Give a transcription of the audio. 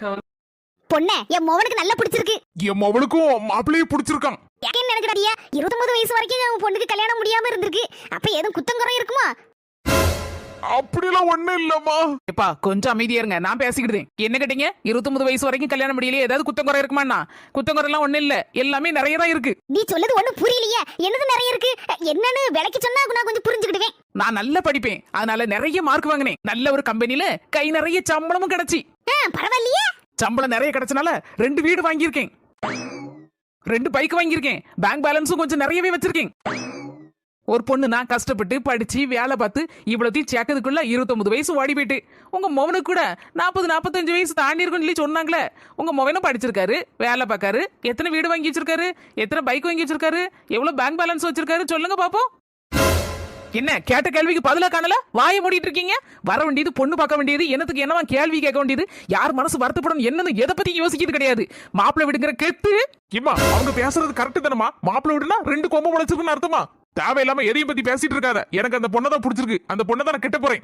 பொண்ணே என் மோவனுக்கு நல்லா பிடிச்சிருக்கு. என் மவளுக்கும் மாப்பிள்ளையும் பிடிச்சிருக்கான். ஏன்னு எனக்கு தெரியா இருபத்தொன்பது வயசு வரைக்கும் அவன் பொண்ணுக்கு கல்யாணம் முடியாம இருந்திருக்கு. அப்ப எதுவும் குத்தம் குறை இருக்குமா? அப்படிலாம் ஒண்ணும் இல்லம்மா. எப்பா கொஞ்சம் அமைதியா இருங்க. நான் பேசிக்கிட்டேன் என்ன கேட்டீங்க? இருபத்தொன்பது வயசு வரைக்கும் கல்யாணம் முடியலையே ஏதாவது குத்தம் குறை இருக்குமாண்ணா குத்தம் குறை எல்லாம் ஒண்ணும் இல்ல. எல்லாமே நிறைய தான் இருக்கு. நீ சொல்லுது ஒண்ணும் புரியலையே. என்னது நிறைய இருக்கு? என்னன்னு விலைக்கு சொன்னா நான் கொஞ்சம் புரிஞ்சுக்கிடுவேன். நான் நல்லா படிப்பேன். அதனால நிறைய மார்க் வாங்கினேன். நல்ல ஒரு கம்பெனில கை நிறைய சம்பளமும் கிடைச்சி. பரவாயில்லையே. சம்பளம் நிறைய கிடைச்சனால ரெண்டு வீடு வாங்கியிருக்கேன். ரெண்டு பைக் வாங்கியிருக்கேன். பேங்க் பேலன்ஸும் கொஞ்சம் நிறையவே வச்சிருக்கேன். ஒரு பொண்ணு நான் கஷ்டப்பட்டு படிச்சு வேலை பார்த்து இவ்வளோத்தையும் சேர்க்கறதுக்குள்ள இருபத்தொம்பது வயசு ஓடி போயிட்டு. உங்க மொவனுக்கு கூட நாற்பது நாற்பத்தஞ்சு வயசு தாண்டி இருக்கும்னு சொல்லி சொன்னாங்களே உங்க மொவனும் படிச்சிருக்காரு வேலை பார்க்காரு எத்தனை வீடு வாங்கி வச்சிருக்காரு எத்தனை பைக் வாங்கி வச்சிருக்காரு எவ்வளவு பேங்க் பேலன்ஸ் வச்சிருக்காரு சொல்லுங்க பாப்போம். என்ன கேட்ட கேள்விக்கு பதில காணல? வாய மூடிட்டு இருக்கீங்க? வர வேண்டியது பொண்ணு பார்க்க வேண்டியது என்னத்துக்கு என்னவா கேள்வி கேட்க வேண்டியது? யார் மனசு வருத்தப்படும் என்னன்னு எதை பத்தி யோசிக்கிறது கிடையாது. மாப்பிள்ளை விடுங்கிற கெத்து? இம்மா அவங்க பேசுறது கரெக்ட் தானமா மாப்பிள்ளை விடுனா ரெண்டு கொம்பு முளைச்சிருக்குன்னு அர்த்தமா? தேவையில்லாம எதையும் பத்தி பேசிட்டு இருக்காத. எனக்கு அந்த பொண்ணை தான் பிடிச்சிருக்கு. அந்த பொண்ணை தான் நான் கெட்ட போறேன்.